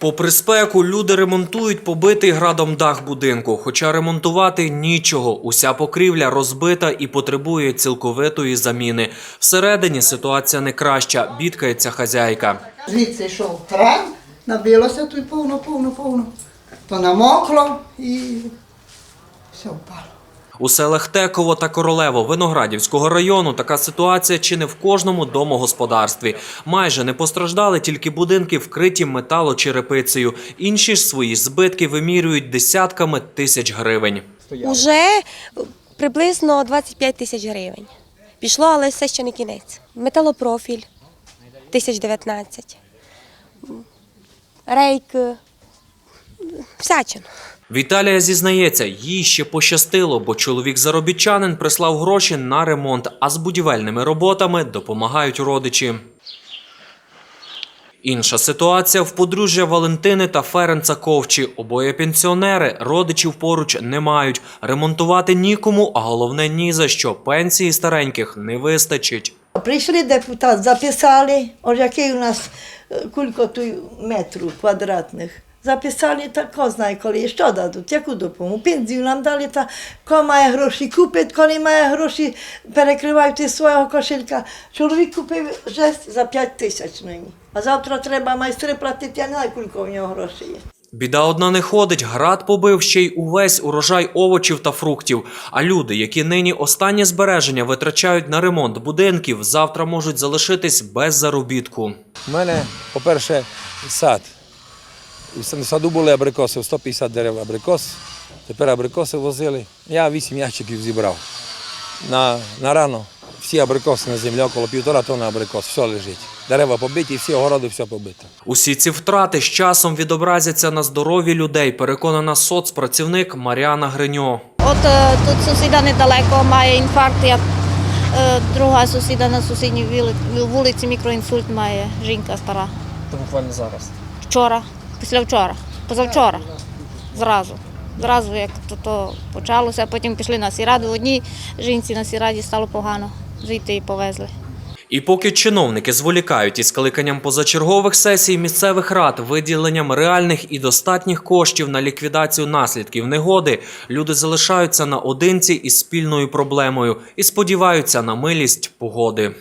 Попри спеку, люди ремонтують побитий градом дах будинку. Хоча ремонтувати нічого. Уся покрівля розбита і потребує цілковитої заміни. Всередині ситуація не краща, бідкається хазяйка. Звідси йшов кран, набилося тут повно, повно, повно. То намокло і все впало. У селах Теково та Королево Виноградівського району така ситуація чи не в кожному домогосподарстві. Майже не постраждали тільки будинки, вкриті металочерепицею. Інші ж свої збитки вимірюють десятками тисяч гривень. Уже приблизно 25 тисяч гривень. Пішло, але все ще не кінець. Металопрофіль 1019. Рейк. Всячин. Віталія зізнається, їй ще пощастило, бо чоловік заробітчанин прислав гроші на ремонт, а з будівельними роботами допомагають родичі. Інша ситуація в подружжя Валентини та Ференца Ковчі. Обоє пенсіонери, родичів поруч не мають. Ремонтувати нікому, а головне ні за що. Пенсії стареньких не вистачить. Прийшли депутат, записали, ось який у нас е, кілько метрів квадратних. Записали, та ко знає, коли що дадуть, яку допомогу. Пензію нам дали, та ко має гроші купить, коли має гроші, перекривають із свого кошелька. Чоловік купив жест за 5 тисяч нині. А завтра треба майстри платити, я не знаю, кілько в нього грошей є. Біда одна не ходить, град побив ще й увесь урожай овочів та фруктів. А люди, які нині останнє збереження витрачають на ремонт будинків, завтра можуть залишитись без заробітку. У мене, по-перше, сад. С- саду були абрикоси, 150 дерев абрикос. Тепер абрикоси возили. Я 8 ящиків зібрав. На, на рано всі абрикоси на землі, около півтора тонни абрикос, все лежить. Дерева побиті, всі огороди, все побито. Усі ці втрати з часом відобразяться на здоров'ї людей, переконана соцпрацівник Маріана Гриньо. От е, тут сусіда недалеко має інфаркт, я, е, друга сусіда на сусідній вулиці мікроінсульт має жінка стара. Це буквально зараз. Вчора, після вчора, позавчора, зразу. Зразу як то, то почалося, потім пішли на сіраду. Одній жінці на сіраді стало погано, звідти її повезли. І поки чиновники зволікають із кликанням позачергових сесій місцевих рад, виділенням реальних і достатніх коштів на ліквідацію наслідків негоди, люди залишаються наодинці із спільною проблемою і сподіваються на милість погоди.